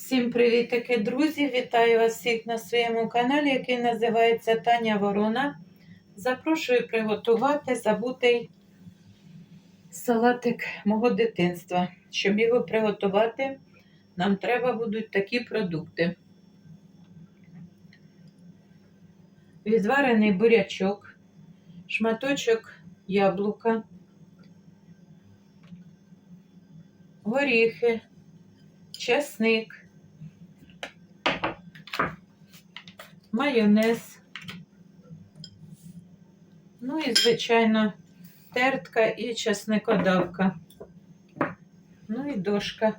Всім привітики, друзі! Вітаю вас всіх на своєму каналі, який називається Таня Ворона. Запрошую приготувати забутий салатик мого дитинства. Щоб його приготувати, нам треба будуть такі продукти: відварений бурячок, шматочок яблука, горіхи, чесник. Майонез. Ну і, звичайно, тертка і чесникодавка. Ну і дошка.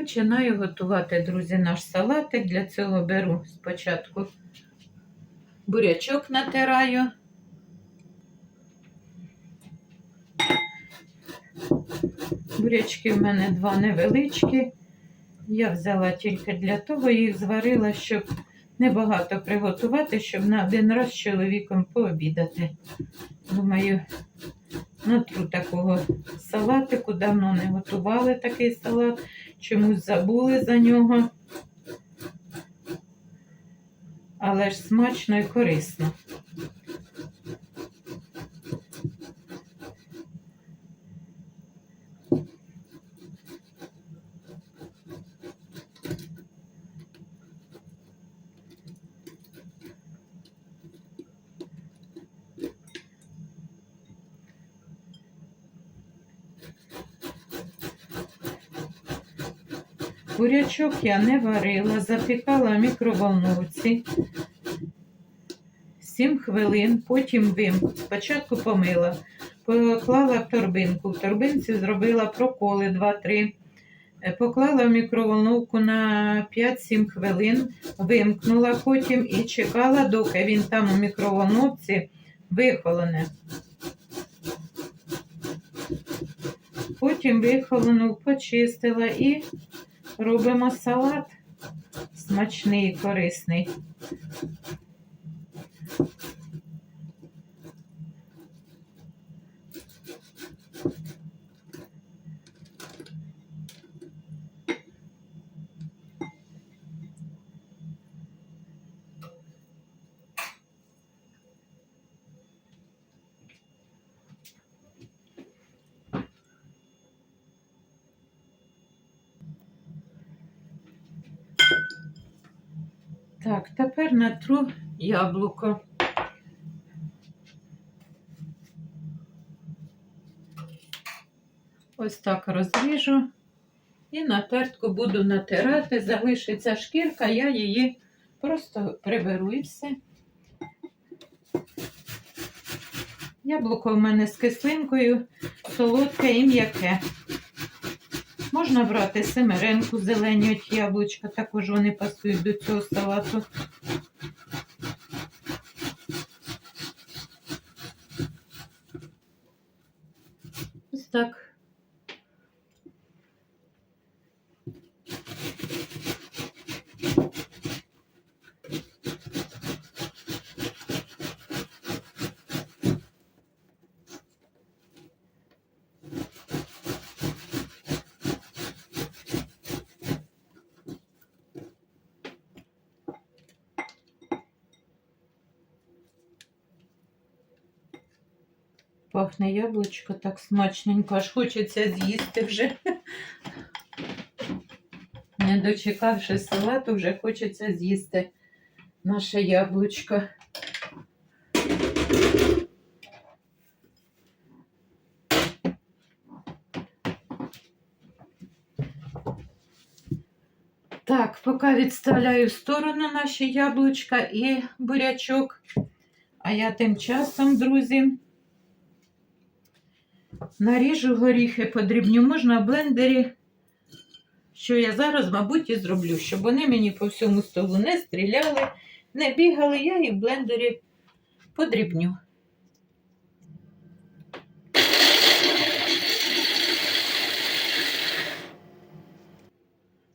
Починаю готувати, друзі, наш салатик. Для цього беру спочатку бурячок натираю. Бурячки в мене два невеличкі. Я взяла тільки для того, їх зварила, щоб небагато приготувати, щоб на один раз з чоловіком пообідати. Думаю, натру такого салатику, давно не готували такий салат чомусь забули за нього. Але ж смачно і корисно. Бурячок я не варила, запікала в мікроволновці 7 хвилин, потім вим. Спочатку помила, поклала в торбинку. В торбинці зробила проколи 2-3. Е, Поклала в мікроволновку на 5-7 хвилин, вимкнула потім і чекала, доки він там у мікроволновці вихолоне. Потім вихолону почистила і робимо салат смачний і корисний. Так, тепер натру яблуко. Ось так розріжу і на тертку буду натирати, залишиться шкірка, я її просто приберу і все. Яблуко в мене з кислинкою, солодке і м'яке. Можна брати семеренку, зелені от яблучка, також вони пасують до цього салату. Ось так. Пахне яблучко так смачненько, аж хочеться з'їсти вже. Не дочекавши салату, вже хочеться з'їсти наше яблучко. Так, поки відставляю в сторону наші яблучка і бурячок. А я тим часом, друзі, наріжу горіхи, подрібню можна в блендері, що я зараз, мабуть, і зроблю, щоб вони мені по всьому столу не стріляли, не бігали, я їх в блендері подрібню.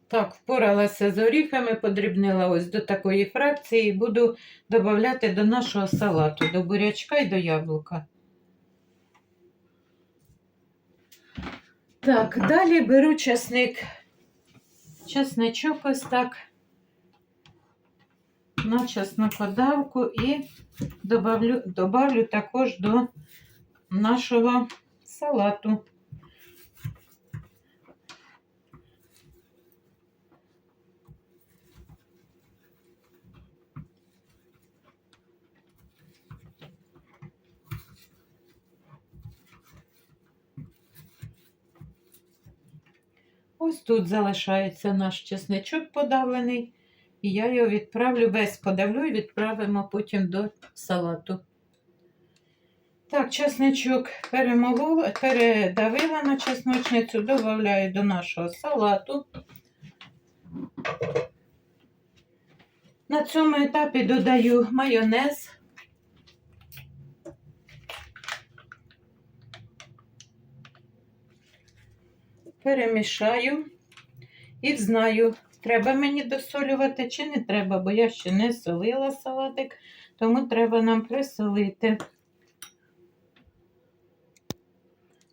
Так, впоралася з горіхами, подрібнила ось до такої фракції буду додати до нашого салату, до бурячка і до яблука. Так, далі беру часник. Часничок ось так на чеснокодавку і добавлю, добавлю також до нашого салату. Тут залишається наш чесничок подавлений, і я його відправлю весь подавлю і відправимо потім до салату. Так, чесничок передавила на чесночницю, додаю до нашого салату. На цьому етапі додаю майонез. Перемішаю і знаю, треба мені досолювати чи не треба, бо я ще не солила салатик, тому треба нам присолити.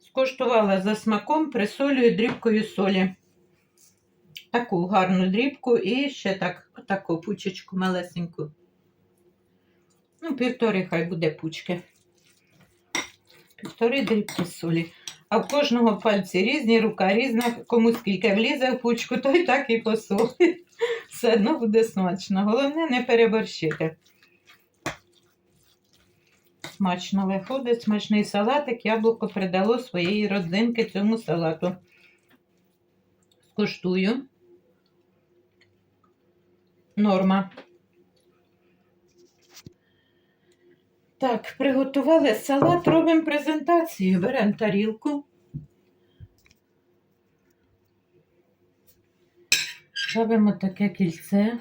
Скуштувала за смаком, присолюю дрібкою солі. Таку гарну дрібку і ще так, таку пучечку малесеньку. Ну, півтори хай буде пучки. Півтори дрібки солі. А в кожного пальці різні, рука різна, кому скільки влізе в пучку, той так і посолить. Все одно буде смачно. Головне не переборщити. Смачно виходить, смачний салатик, яблуко придало своєї родзинки цьому салату. Скуштую. Норма. Так, приготували салат, робимо презентацію. Беремо тарілку. Робимо таке кільце,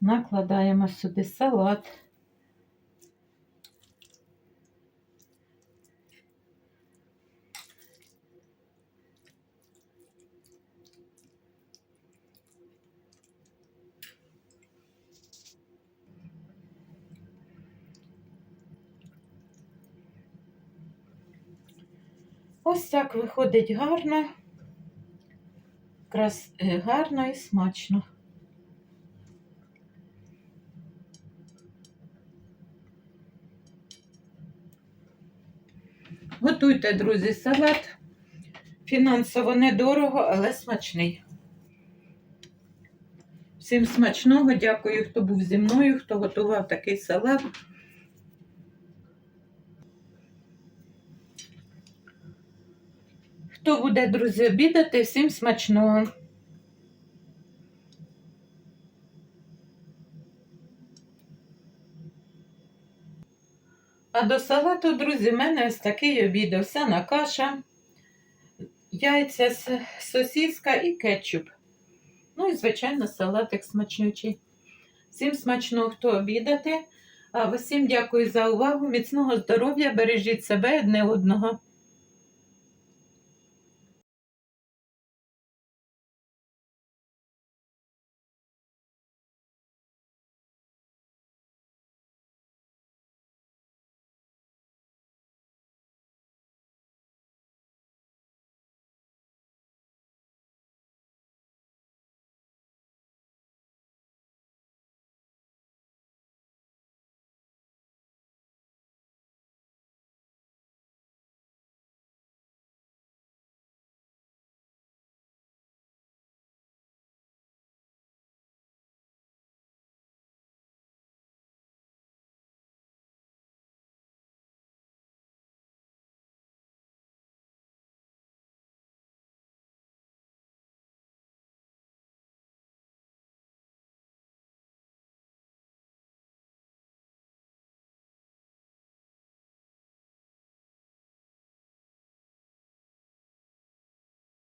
накладаємо сюди салат. Ось так виходить гарно, крас... е, гарно і смачно. Готуйте, друзі, салат. Фінансово недорого, але смачний. Всім смачного, дякую, хто був зі мною, хто готував такий салат. Хто буде, друзі, обідати, всім смачного. А до салату, друзі, в мене ось такий обід. Овсяна каша, яйця, с- сосиска і кетчуп. Ну і, звичайно, салатик смачнючий. Всім смачного, хто обідати. А всім дякую за увагу. Міцного здоров'я, бережіть себе одне одного.